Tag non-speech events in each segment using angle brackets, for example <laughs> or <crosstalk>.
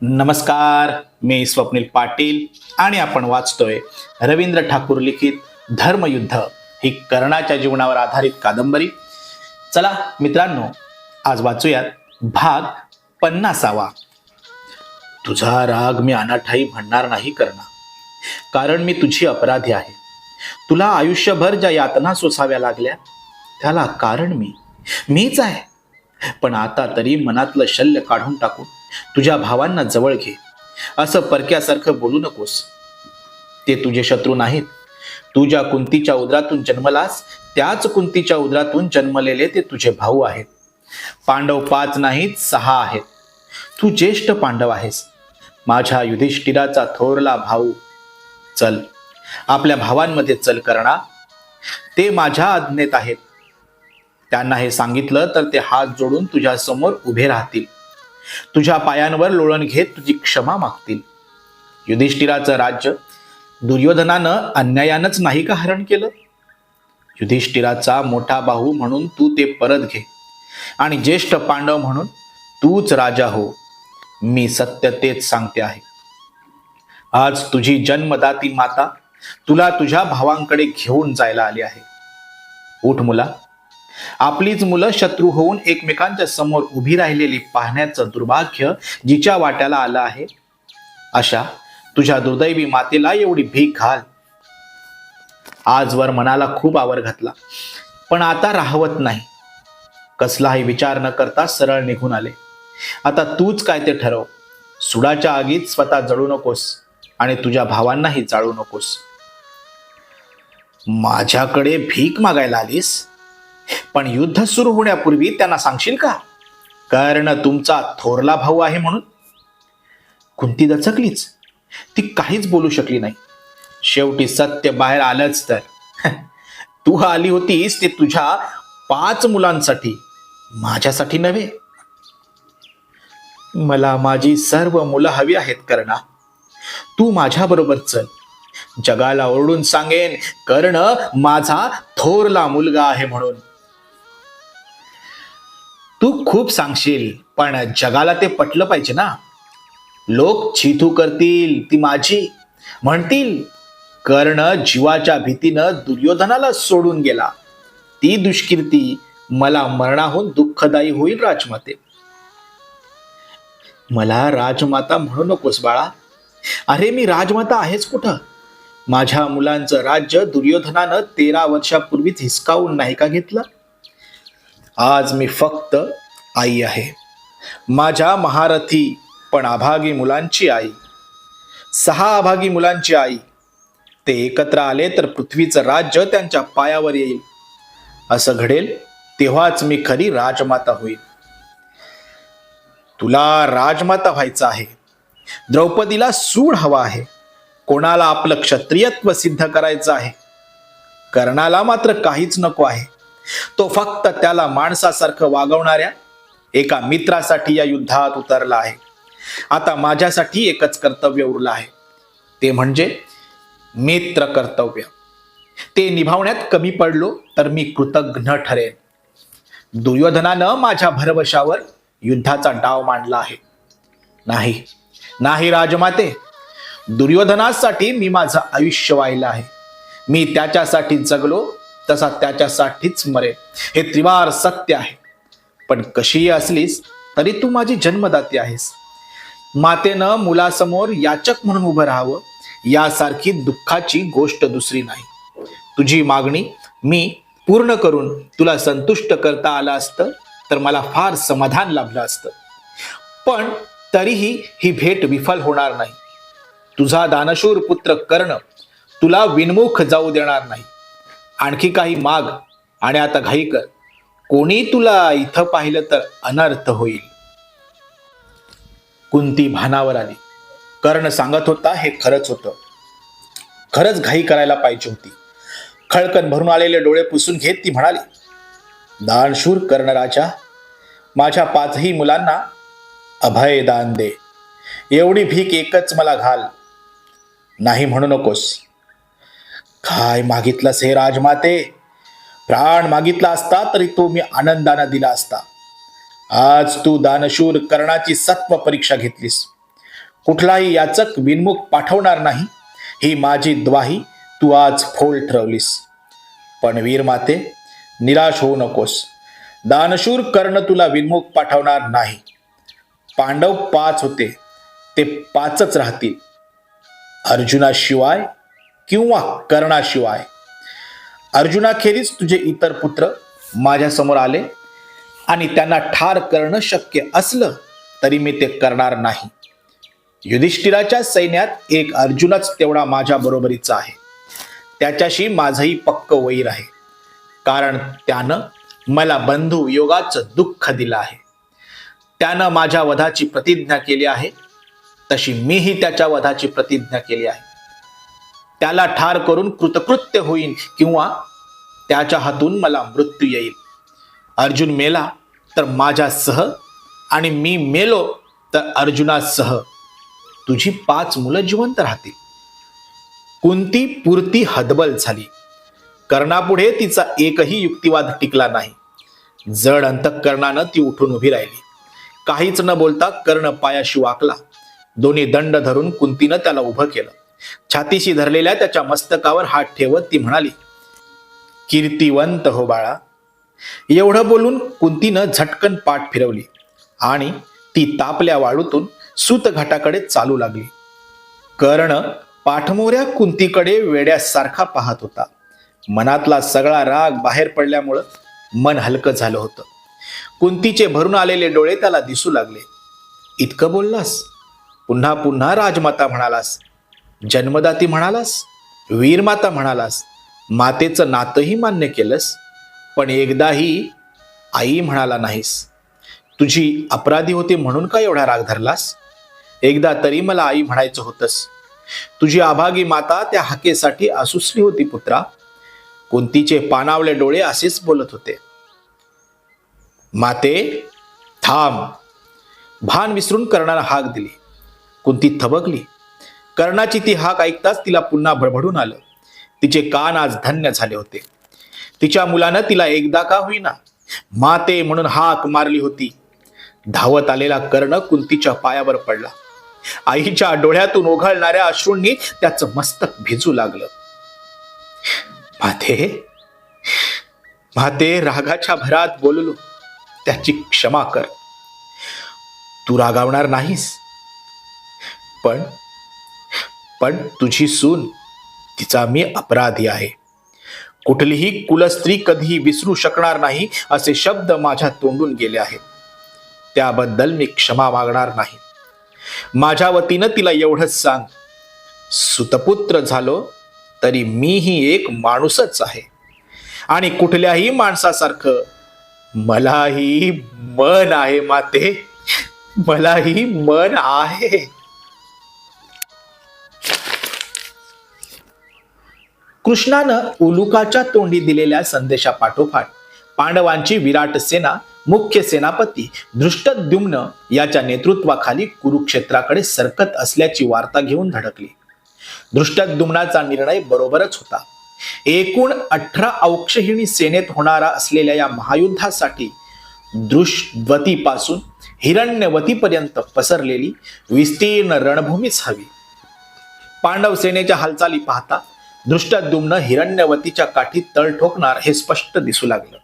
नमस्कार मी स्वप्नील पाटील आणि आपण वाचतोय रवींद्र ठाकूर लिखित धर्मयुद्ध. ही कर्णाच्या जीवनावर आधारित कादंबरी. चला मित्रांनो आज वाचूयात भाग पन्नासावा. तुझा राग मी अनाठाई म्हणणार नाही करणार कारण मी तुझी अपराधी आहे. तुला आयुष्यभर ज्या यातना सोसाव्या लागल्या त्याला कारण मी. मीच आहे. पण आता तरी मनातलं शल्य काढून टाकून तुझ्या भावांना जवळ घे. असं परक्यासारखं बोलू नकोस. ते तुझे शत्रू नाहीत. तू ज्या कुंतीच्या उदरातून जन्मलास त्याच कुंतीच्या उदरातून जन्मलेले ते तुझे भाऊ आहेत. पांडव पाच नाहीत सहा आहेत. तू ज्येष्ठ पांडव आहेस. माझ्या युधिष्ठिराचा थोरला भाऊ. चल आपल्या भावांमध्ये चल करणा. ते माझ्या आज्ञेत आहेत. त्यांना हे सांगितलं तर ते हात जोडून तुझ्यासमोर उभे राहतील. तुझ्या पायांवर लोळण घेत तुझी क्षमा मागतील. युधिष्ठिराचं राज्य दुर्योधनानं अन्यायानंच नाही का हरण केलं? युधिष्ठिराचा मोठा भाऊ म्हणून तू ते परत घे. आणि ज्येष्ठ पांडव म्हणून तूच राजा हो. मी सत्य तेच सांगते आहे. आज तुझी जन्मदाती माता तुला तुझ्या भावांकडे घेऊन जायला आली आहे. उठ मुला आपलीच मुलं शत्रू होऊन एकमेकांच्या समोर उभी राहिलेली पाहण्याचं दुर्भाग्य जिच्या वाट्याला आलं आहे. अशा तुझ्या दुर्दैवी मातेला एवढी भीक घाल. आजवर मनाला खूप आवर घातला. पण आता राहवत नाही. कसलाही विचार न करता सरळ निघून आले. आता तूच काय ते ठरव. सुडाच्या आगीत स्वतः जळू नकोस आणि तुझ्या भावांनाही जाळू नकोस. माझ्याकडे भीक मागायला आलीस? पण युद्ध सुरू होण्यापूर्वी त्यांना सांगशील का? कारण तुमचा थोरला भाऊ आहे म्हणून. कुंती दचकलीच. ती काहीच बोलू शकली नाही. शेवटी सत्य बाहेर आलंच तर. तू आली होतीस ते तुझ्या पाच मुलांसाठी माझ्यासाठी नव्हे. मला माझी सर्व मुलं हवी आहेत कर्णा. तू माझ्या बरोबर चल. जगाला ओरडून सांगेन कर्ण माझा थोरला मुलगा आहे म्हणून. तू खूप सांगशील पण जगाला ते पटलं पाहिजे ना. लोक छिथू करतील ती माझी. म्हणतील कर्ण जीवाच्या भीतीनं दुर्योधनाला सोडून गेला. ती दुष्कीर्ती मला मरणाहून दुःखदायी होईल राजमाते. मला राजमाता म्हणू नकोस बाळा. अरे मी राजमाता आहेच कुठं? माझ्या मुलांचं राज्य दुर्योधनानं तेरा वर्षापूर्वीच हिसकावून नाही का घेतलं? आज मी फक्त आई आहे. माझ्या महारथी पण अभागी मुलांची आई. सहा अभागी मुलांची आई. ते एकत्र आले तर पृथ्वीचं राज्य त्यांच्या पायावर येईल. असं घडेल तेव्हाच मी खरी राजमाता होईल तुला राजमाता व्हायचं आहे. द्रौपदीला सूड हवा आहे. कोणाला आपलं क्षत्रियत्व सिद्ध करायचं आहे? कर्णाला मात्र काहीच नको आहे. तो फक्त त्याला माणसासारखं वागवणाऱ्या एका मित्रासाठी या युद्धात उतरला आहे. आता माझ्यासाठी एकच कर्तव्य उरलं आहे. ते म्हणजे मित्र कर्तव्य. ते निभावण्यात कमी पडलो तर मी कृतज्ञ ठरेन. दुर्योधनानं माझ्या भरवशावर युद्धाचा डाव मांडला आहे. नाही नाही राजमाते. दुर्योधनासाठी मी माझं आयुष्य वाहिलं आहे. मी त्याच्यासाठी जगलो तसा त्याच्यासाठीच मरे हे त्रिवार सत्य आहे. पण कशीही असलीस तरी तू माझी जन्मदाती आहेस. मातेनं मुलासमोर याचक म्हणून उभं राहावं यासारखी दुःखाची गोष्ट दुसरी नाही. तुझी मागणी मी पूर्ण करून तुला संतुष्ट करता आलं असतं तर मला फार समाधान लाभलं असतं. पण तरीही ही भेट विफल होणार नाही. तुझा दानशूर पुत्र कर्ण तुला विनमुख जाऊ देणार नाही. आणखी काही माग आणि आता घाई कर. कोणी तुला इथं पाहिलं तर अनर्थ होईल. कुंती भानावर आली. कर्ण सांगत होता हे खरंच होतं. खरंच घाई करायला पाहिजे होती. खळकन भरून आलेले डोळे पुसून घेत ती म्हणाली दानशूर कर्णराजा माझ्या पाचही मुलांना अभय दान दे. एवढी भीक एकच मला घाल. नाही म्हणू नकोस. काय मागितलंस हे राजमाते? प्राण मागितला असता तरी तो मी आनंदानं दिला असता. आज तू दानशूर कर्णाची सत्व परीक्षा घेतलीस. कुठलाही याचक विनमुख पाठवणार नाही. ही माझी द्वाही तू आज फोल ठरवलीस. पण वीर माते निराश होऊ नकोस. दानशूर कर्ण तुला विनमुख पाठवणार नाही. पांडव पाच होते ते पाचच राहतील. अर्जुनाशिवाय किंवा कर्णाशिवाय. अर्जुनाखेरीज तुझे इतर पुत्र माझ्यासमोर आले आणि त्यांना ठार करणं शक्य असलं तरी मी ते करणार नाही. युधिष्ठिराच्या सैन्यात एक अर्जुनच तेवढा माझ्या बरोबरीचा आहे. त्याच्याशी माझंही पक्क वैर आहे. कारण त्यानं मला बंधू योगाचं दुःख दिलं आहे. त्यानं माझ्या वधाची प्रतिज्ञा केली आहे. तशी मीही त्याच्या वधाची प्रतिज्ञा केली आहे. त्याला ठार करून कृतकृत्य होईन किंवा त्याच्या हातून मला मृत्यू येईल. अर्जुन मेला तर माझ्यासह आणि मी मेलो तर अर्जुनासह तुझी पाच मुलं जिवंत राहतील. कुंती पुरती हदबल झाली? कर्णापुढे तिचा एकही युक्तिवाद टिकला नाही. जड अंतकरणानं ती उठून उभी राहिली. काहीच न बोलता कर्ण पायाशी वाकला. दोन्ही दंड धरून कुंतीनं त्याला उभं केलं. छातीशी धरलेल्या त्याच्या मस्तकावर हात ठेवत ती म्हणाली कीर्तिवंत हो बाळा. एवढं बोलून कुंतीनं झटकन पाठ फिरवली आणि ती तापल्या वाळूतून सूत घाटाकडे चालू लागली. कर्ण पाठमोऱ्या कुंतीकडे वेड्यासारखा पाहत होता. मनातला सगळा राग बाहेर पडल्यामुळं मन हलकं झालं होतं. कुंतीचे भरून आलेले डोळे त्याला दिसू लागले. इतकं बोललास? पुन्हा पुन्हा राजमाता म्हणालास. जन्मदाती म्हणालास? वीरमाता म्हणालास? मातेचं नातंही मान्य केलंस पण एकदाही आई म्हणाला नाहीस. तुझी अपराधी होती म्हणून का एवढा राग धरलास? एकदा तरी मला आई म्हणायचं होतंस. तुझी अभागी माता त्या हाकेसाठी असुसली होती पुत्रा. कुंतीचे पानावले डोळे असेच बोलत होते. माते थांब. भान विसरून कर्णाला हाक दिली. कुंती थबकली. कर्णाची ती हाक ऐकताच तिला पुन्हा भडभडून आलं. तिचे कान आज धन्य झाले होते. तिच्या मुलानं तिला एकदा का होईना माते म्हणून हाक मारली होती. धावत आलेला कर्ण कुंतीच्या पायावर पडला. आईच्या डोळ्यातून ओघळणाऱ्या अश्रूंनी त्याचं मस्तक भिजू लागलं. माते माते रागाच्या भरात बोललो. त्याची क्षमा कर. तू रागावणार नाहीस. पण पण तुझी सून तिचा मी अपराधी आहे. कुठलीही कुलस्त्री कधीही विसरू शकणार नाही असे शब्द माझ्या तोंडून गेले आहेत. त्याबद्दल मी क्षमा मागणार नाही. माझ्या वतीनं तिला एवढंच सांग. सुतपुत्र झालो तरी मीही एक माणूसच आहे. आणि कुठल्याही माणसासारखं मलाही मन आहे माते. मलाही मन आहे. कृष्णानं उलुकाच्या तोंडी दिलेल्या संदेशापाठोपाठ पांडवांची विराट सेना मुख्य सेनापती दृष्टद्युम्न याच्या नेतृत्वाखाली कुरुक्षेत्राकडे सरकत असल्याची वार्ता घेऊन धडकली. दृष्टद्युम्नाचा निर्णय बरोबरच होता. एकूण अठरा औक्षहिणी सेनेत होणारा असलेल्या या महायुद्धासाठी दृष्वतीपासून हिरण्यवतीपर्यंत पसरलेली विस्तीर्ण रणभूमीच हवी. पांडव सेनेच्या हालचाली पाहता दृष्टद्युम्न हिरण्यवतीच्या काठी तळ ठोकणार हे स्पष्ट दिसू लागलं.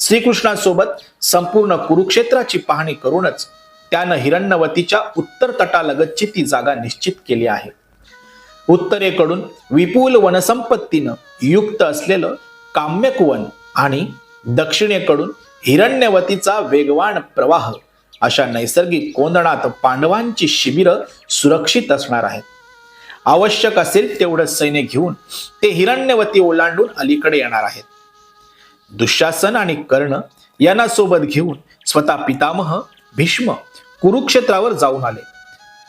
श्रीकृष्णासोबत संपूर्ण कुरुक्षेत्राची पाहणी करूनच त्यानं हिरण्यवतीच्या उत्तर तटालगतची ती जागा निश्चित केली आहे. उत्तरेकडून विपुल वनसंपत्तीनं युक्त असलेलं काम्यकवन आणि दक्षिणेकडून हिरण्यवतीचा वेगवान प्रवाह अशा नैसर्गिक कोंदणात पांडवांची शिबिरं सुरक्षित असणार आहेत. आवश्यक असेल तेवढं सैन्य घेऊन ते हिरण्यवती ओलांडून अलीकडे येणार आहेत. दुःशासन आणि कर्ण यांना सोबत घेऊन स्वतः पितामह भीष्म कुरुक्षेत्रावर जाऊन आले.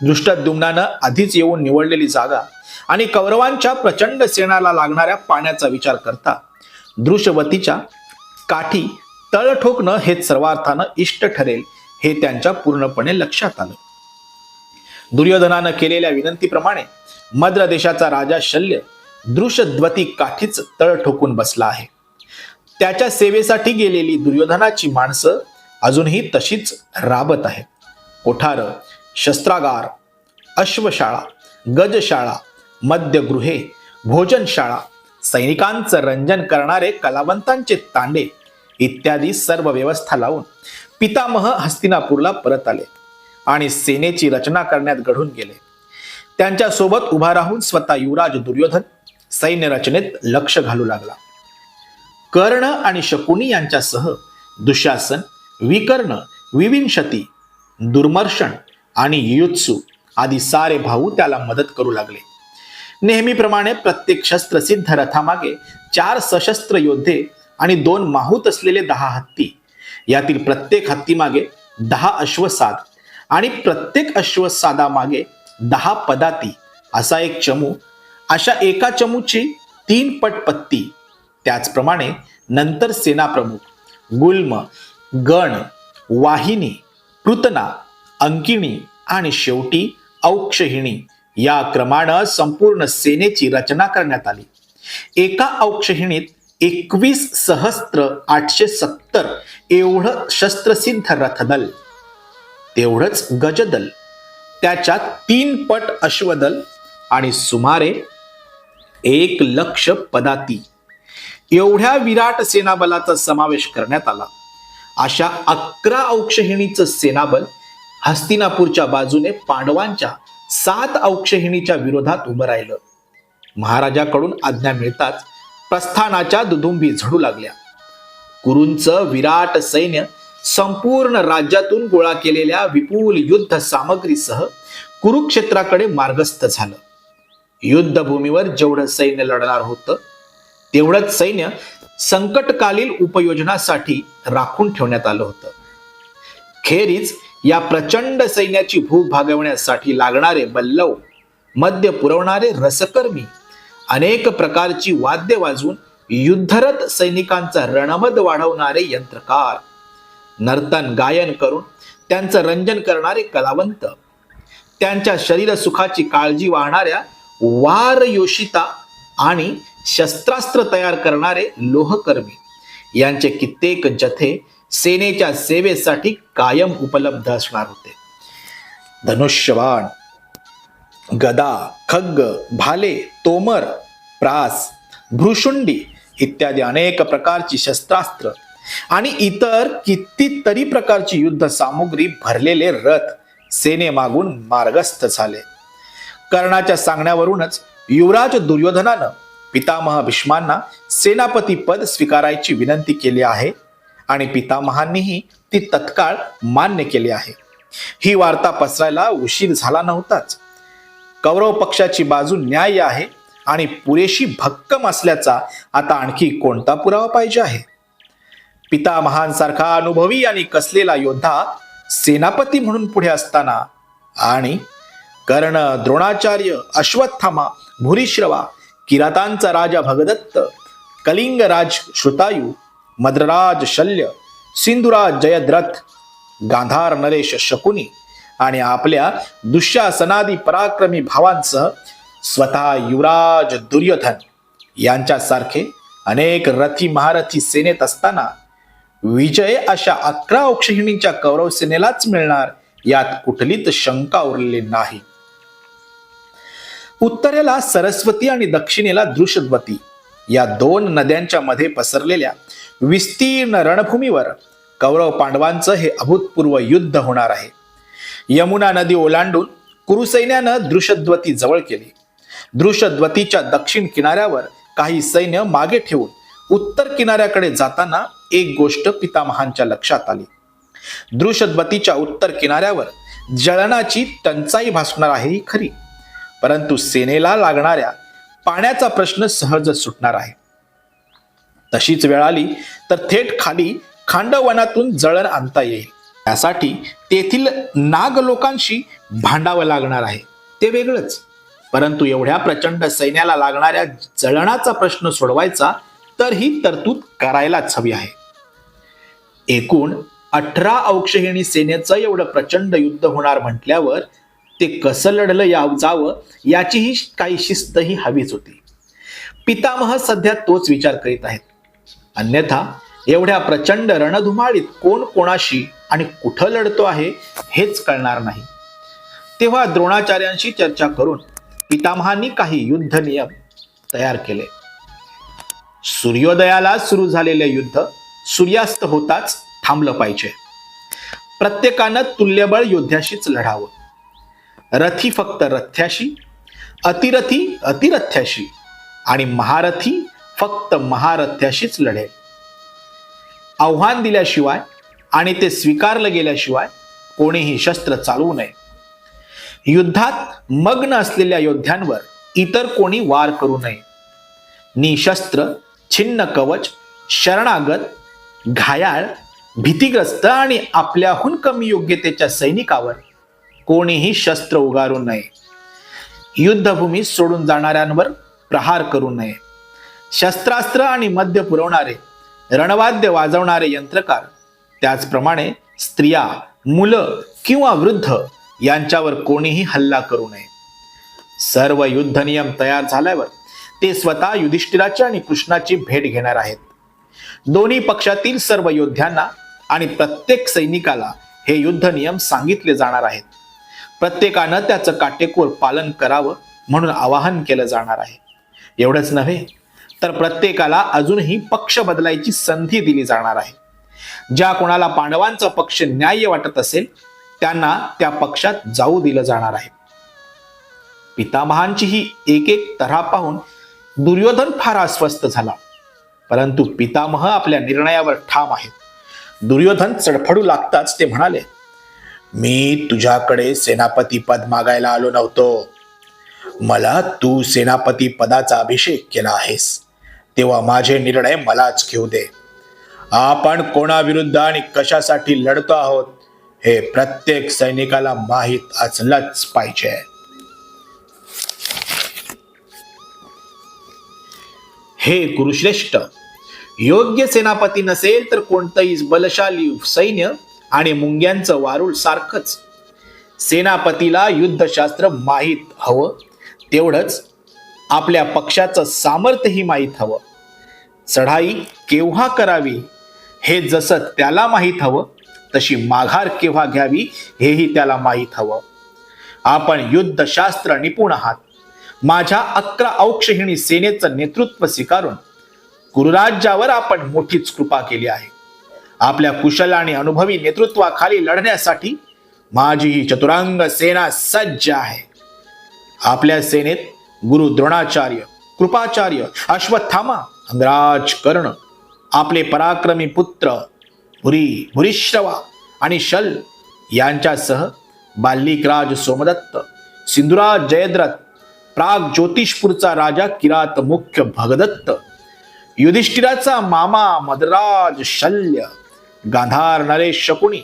दृष्टद्युम्नानं आधीच येऊन निवडलेली जागा आणि कौरवांच्या प्रचंड सेनाला लागणाऱ्या पाण्याचा विचार करता दृशवतीच्या काठी तळ ठोकणं हे सर्वार्थानं इष्ट ठरेल हे त्यांच्या पूर्णपणे लक्षात आलं. दुर्योधनानं केलेल्या विनंतीप्रमाणे मद्र देशाचा राजा शल्य दृशद्वती काठीच तळ ठोकून बसला आहे. त्याच्या सेवेसाठी गेलेली दुर्योधनाची माणसं अजूनही तशीच राबत आहेत. कोठार शस्त्रागार अश्वशाळा गजशाळा मद्यगृहे भोजनशाळा सैनिकांचं रंजन करणारे कलावंतांचे तांडे इत्यादी सर्व व्यवस्था लावून पितामह हस्तिनापूरला परत आले आणि सेनेची रचना करण्यात घडून गेले. त्यांच्यासोबत उभा राहून स्वतः युवराज दुर्योधन सैन्य रचनेत लक्ष घालू लागला. कर्ण आणि शकुनी यांच्यासह दुशासन विकर्ण विविंशती दुर्मर्षण आणि युत्सू आदी सारे भाऊ त्याला मदत करू लागले. नेहमीप्रमाणे प्रत्येक शस्त्रसिद्ध रथामागे चार सशस्त्र योद्धे आणि दोन माहूत असलेले दहा हत्ती यातील प्रत्येक हत्तीमागे दहा अश्वसाद आणि प्रत्येक अश्वसादामागे दहा पदाती असा एक चमू. अशा एका चमूची तीन पट पत्ती. त्याचप्रमाणे नंतर सेनाप्रमुख गुल्म गण वाहिनी कृतना अंकिणी आणि शेवटी औक्षहिणी या क्रमानं संपूर्ण सेनेची रचना करण्यात आली. एका औक्षहिणीत एकवीस सहस्त्र आठशे सत्तर एवढं शस्त्रसिद्ध रथदल. तेवढंच गजदल. त्याच्या तीन पट अश्वदल आणि सुमारे एक लक्ष पदाती. एवढ्या विराट सेनाबलाचा समावेश करण्यात आला. अशा अकरा औक्षहिणीचं सेनाबल हस्तिनापूरच्या बाजूने पांडवांच्या सात औक्षहिणीच्या विरोधात उभं राहिलं. महाराजाकडून आज्ञा मिळताच प्रस्थानाच्या दुधुंबी झडू लागल्या. कुरूंचं विराट सैन्य संपूर्ण राज्यातून गोळा केलेल्या विपुल युद्ध सामग्रीसह कुरुक्षेत्राकडे मार्गस्थ झालं. युद्धभूमीवर जेवढं सैन्य लढणार होतं तेवढंच सैन्य संकटकालीन उपयोजनासाठी राखून ठेवण्यात आलं होतं. खेरीज या प्रचंड सैन्याची भूक भागवण्यासाठी लागणारे बल्लव मद्य पुरवणारे रसकर्मी अनेक प्रकारची वाद्य वाजवून युद्धरत सैनिकांचा रणमद वाढवणारे यंत्रकार नर्तन गायन करून त्यांचं रंजन करणारे कलावंत. त्यांच्या शरीर सुखाची काळजी वाहणाऱ्या वार योशिता आणि शस्त्रास्त्र तयार करणारे लोहकर्मी. यांचे कित्येक जथे सेनेच्या सेवेसाठी कायम उपलब्ध असणार होते. धनुष्यबाण गदा खग्ग भाले तोमर प्रास भ्रुशुंडी इत्यादी अनेक प्रकारची शस्त्रास्त्र आणि इतर कितीतरी प्रकारची युद्ध सामुग्री भरलेले रथ सेनेमागून मार्गस्थ झाले. कर्णाच्या सांगण्यावरूनच युवराज दुर्योधनानं पितामह भीष्मांना सेनापती पद स्वीकारायची विनंती केली आहे आणि पितामहांनीही ती तत्काळ मान्य केली आहे. ही वार्ता पसरायला उशीर झाला नव्हताच. कौरव पक्षाची बाजू न्याय आहे आणि पुरेशी भक्कम असल्याचा आता आणखी कोणता पुरावा पाहिजे आहे? पितामहांसारखा अनुभवी आणि कसलेला योद्धा सेनापती म्हणून पुढे असताना आणि कर्ण द्रोणाचार्य अश्वत्थामा भूरिश्रवा किरातांचा राजा भगदत्त कलिंगराज श्रुतायू मद्रराज शल्य सिंधुराज जयद्रथ गांधार नरेश शकुनी आणि आपल्या दुःशासनादी पराक्रमी भावांसह स्वतः युवराज दुर्योधन यांच्यासारखे अनेक रथी महारथी सेनेत असताना विजय अशा अकरा औक्षहिणीच्या कौरव सेनेलाच मिळणार यात कुठलीच शंका उरलेली नाही. उत्तरेला सरस्वती आणि दक्षिणेला दृशद्वती या दोन नद्यांच्या मध्ये पसरलेल्या विस्तीर्ण रणभूमीवर कौरव पांडवांचं हे अभूतपूर्व युद्ध होणार आहे. यमुना नदी ओलांडून कुरुसैन्यानं दृशद्वती जवळ केली. दृशद्वतीच्या दक्षिण किनाऱ्यावर काही सैन्य मागे ठेवून उत्तर किनाऱ्याकडे जाताना एक गोष्ट पितामहांच्या लक्षात आली. दृशद्वतीच्या उत्तर किनाऱ्यावर जळणाची टंचाई भासणार आहे ही खरी. परंतु सेनेला लागणाऱ्या पाण्याचा प्रश्न सहज सुटणार आहे. तशीच वेळ आली तर थेट खाली खांडवनातून जळण आणता येईल. त्यासाठी तेथील नाग लोकांशी भांडावं लागणार आहे. ते वेगळंच. परंतु एवढ्या प्रचंड सैन्याला लागणाऱ्या जळणाचा प्रश्न सोडवायचा तर ही तरतूद करायलाच हवी आहे. एकूण अठरा औक्षहिणी सेनेचं एवढं प्रचंड युद्ध होणार म्हटल्यावर ते कसं लढलं या जावं याचीही काही शिस्त ही हवीच होती. पितामह सध्या तोच विचार करीत आहेत. अन्यथा एवढ्या प्रचंड रणधुमाळीत कोण कोणाशी आणि कुठं लढतो आहे हेच कळणार नाही. तेव्हा द्रोणाचार्यांशी चर्चा करून पितामहांनी काही युद्ध नियम तयार केले. सूर्योदयाला सुरू झालेले युद्ध सूर्यास्त होताच थांबलं पाहिजे. प्रत्येकानं तुल्यबळ योद्ध्याशीच लढावं. रथी फक्त रथ्याशी अतिरथी अतिरथ्याशी आणि महारथी फक्त महारथ्याशीच लढेल. आव्हान दिल्याशिवाय आणि ते स्वीकारलं गेल्याशिवाय कोणीही शस्त्र चालवू नये. युद्धात मग्न असलेल्या योद्ध्यांवर इतर कोणी वार करू नये. निशस्त्र छिन्न कवच शरणागत घायाळ भीतीग्रस्त आणि आपल्याहून कमी योग्यतेच्या सैनिकावर कोणीही शस्त्र उगारू नये. युद्धभूमी सोडून जाणाऱ्यांवर प्रहार करू नये. शस्त्रास्त्र आणि मद्य पुरवणारे रणवाद्य वाजवणारे यंत्रकार त्याचप्रमाणे स्त्रिया मुलं किंवा वृद्ध यांच्यावर कोणीही हल्ला करू नये. सर्व युद्ध नियम तयार झाल्यावर ते स्वतः युधिष्ठिराची आणि कृष्णाची भेट घेणार आहेत. दोन्ही पक्षातील सर्व योद्ध्यांना आणि प्रत्येक सैनिकाला हे युद्ध नियम सांगितले जाणार आहेत. प्रत्येकानं त्याचं काटेकोर पालन करावं म्हणून आवाहन केलं जाणार आहे. एवढंच नव्हे तर प्रत्येकाला अजूनही पक्ष बदलायची संधी दिली जाणार आहे. ज्या कोणाला पांडवांचा पक्ष न्याय्य वाटत असेल त्यांना त्या पक्षात जाऊ दिलं जाणार आहे. पितामहांची ही एक एक तऱ्हा पाहून दुर्योधन फार अस्वस्थ झाला. परंतु पितामह आपल्या निर्णयावर ठाम आहेत. दुर्योधन चडफडू लागताच ते म्हणाले मी तुझ्याकडे सेनापती पद मागायला आलो नव्हतो. मला तू सेनापती पदाचा अभिषेक केला आहेस. तेव्हा माझे निर्णय मलाच घेऊ दे. आपण कोणाविरुद्ध आणि कशासाठी लढतो आहोत हे प्रत्येक सैनिकाला माहीत असलंच पाहिजे. हे कुरुश्रेष्ठ योग्य सेनापती नसेल तर कोणतंही बलशाली सैन्य आणि मुंग्यांचं वारुळ सारखंच. सेनापतीला युद्धशास्त्र माहीत हवं तेवढंच आपल्या पक्षाचं सामर्थ्यही माहीत हवं. चढाई केव्हा करावी हे जसं त्याला माहीत हवं तशी माघार केव्हा घ्यावी हेही त्याला माहीत हवं. आपण युद्धशास्त्र निपुण आहात. माझ्या अकरा औक्षहिणी सेनेचं नेतृत्व स्वीकारून गुरुराज्यावर आपण मोठीच कृपा केली आहे. आपल्या कुशल आणि अनुभवी नेतृत्वाखाली लढण्यासाठी माझी ही चतुरांग सेना सज्ज आहे. आपल्या सेनेत गुरु द्रोणाचार्य कृपाचार्य अश्वत्थामा अंगराज कर्ण आपले पराक्रमी पुत्र भुरी भुरीश्रवा आणि शल यांच्यासह बाल्लिकराज सोमदत्त सिंधुराज जयद्रथ प्राग ज्योतिषपूरचा राजा किरात मुख्य भगदत्त. युधिष्ठिराचा मामा मदराज शल्य. गांधार नरेश शकुणी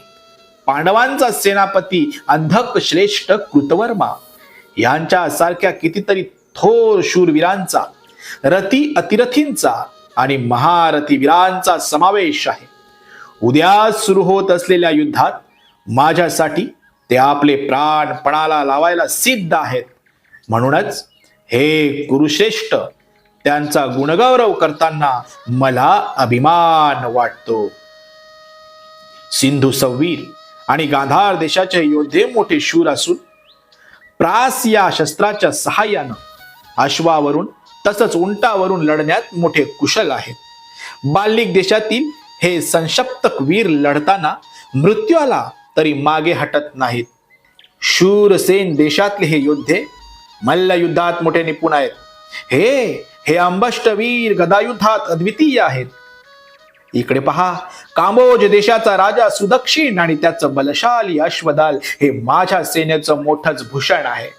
पांडवांचा सेनापती अंधक श्रेष्ठ कृतवर्मा. यांच्या सारख्या कितीतरी थोर शूरवीरांचा रती अतिरथींचा आणि महारथी वीरांचा समावेश आहे. उद्या सुरू होत असलेल्या युद्धात माझ्यासाठी ते आपले प्राण पणाला लावायला सिद्ध आहेत. म्हणूनच हे कुरुश्रेष्ठ त्यांचा गुणगौरव करताना मला अभिमान वाटतो. सिंधू सव्वीर आणि गांधार देशाचे योद्धे मोठे शूर असून प्रास या शस्त्राच्या सहाय्यानं अश्वावरून तसंच उंटावरून लढण्यात मोठे कुशल आहेत. बाल्लिक देशातील हे संशप्तक वीर लढताना मृत्यू आला तरी मागे हटत नाहीत. शूरसेन देशातले हे योद्धे मल्लयुद्धात मोठे निपुण आहेत. हे हे अंबष्टवीर गदायुद्धात अद्वितीय आहेत. इकडे पहा कांबोज देशाचा राजा सुदक्षिण आणि त्याचं बलशाली अश्वदाल हे माझ्या सेनेचं मोठंच भूषण आहे.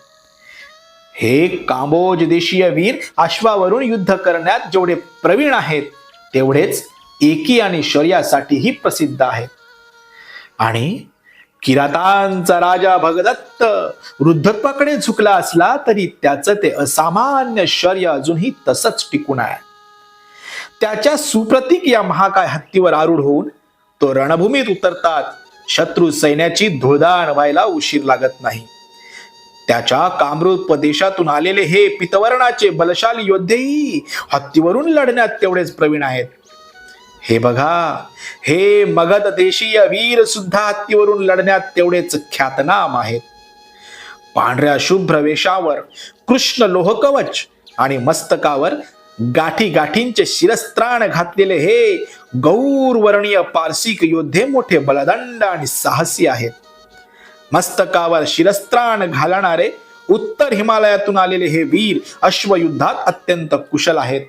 हे कांबोज देशीय वीर अश्वावरून युद्ध करण्यात जेवढे प्रवीण आहेत तेवढेच एकी आणि शौर्यासाठीही प्रसिद्ध आहेत. आणि किरातांचा राजा भगदत्त वृद्धत्वाकडे झुकला असला तरी त्याचं ते असामान्य शौर्य अजूनही तसंच टिकून आहे. त्याच्या सुप्रतीक या महाकाय हत्तीवर आरूढ होऊन तो रणभूमीत उतरतात. शत्रू सैन्याची धुळदाण व्हायला उशीर लागत नाही. त्याच्या कामरूप देशातून आलेले हे पितवर्णाचे बलशाली योद्धेही हत्तीवरून लढण्यात तेवढेच प्रवीण आहेत. हे बघा हे मगध देशीय वीर सुद्धा हत्तीवरून लढण्यात तेवढेच ख्यातनाम आहेत. पांढऱ्या शुभ्र वेशावर कृष्ण लोहकवच आणि मस्तकावर गाठी गाठींचे शिरस्त्राण घातलेले हे गौरवर्णीय पारसिक योद्धे मोठे बलदंड आणि साहसी आहेत. मस्तकावर शिरस्त्राण घालणारे उत्तर हिमालयातून आलेले हे वीर अश्वयुद्धात अत्यंत कुशल आहेत.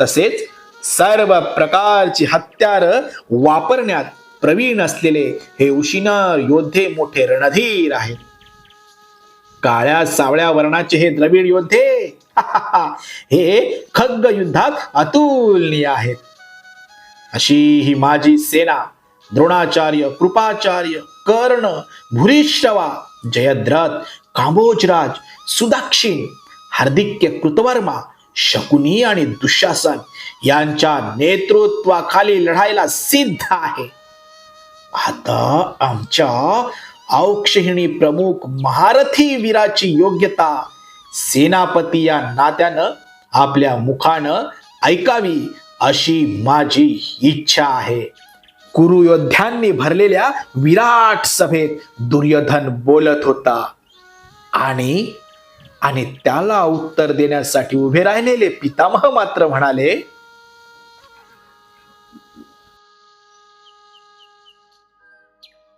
तसेच सर्व प्रकारची हत्यार वापरण्यात प्रवीण असलेले हे उशिनार योद्धे मोठे रणधीर आहेत. काळ्या सावळ्या वर्णाचे हे द्रविड योद्धे <laughs> हे खग्ग युद्धात अतुलनीय आहेत. अशी ही माझी सेना द्रोणाचार्य कृपाचार्य कर्ण भूरिश्रवा जयद्रथ कांबोजराज सुदाक्षिण हार्दिक्य कृतवर्मा शकुनी आणि दुःशासन यांच्या नेतृत्वाखाली लढायला सिद्ध आहे. आता आमच्या औक्षहिणी प्रमुख महारथी वीराची योग्यता सेनापती या नात्यानं आपल्या मुखानं ऐकावी अशी माझी इच्छा आहे. कुरुयोद्ध्यांनी भरलेल्या विराट सभेत दुर्योधन बोलत होता आणि आणि त्याला उत्तर देण्यासाठी उभे राहिलेले पितामह मात्र म्हणाले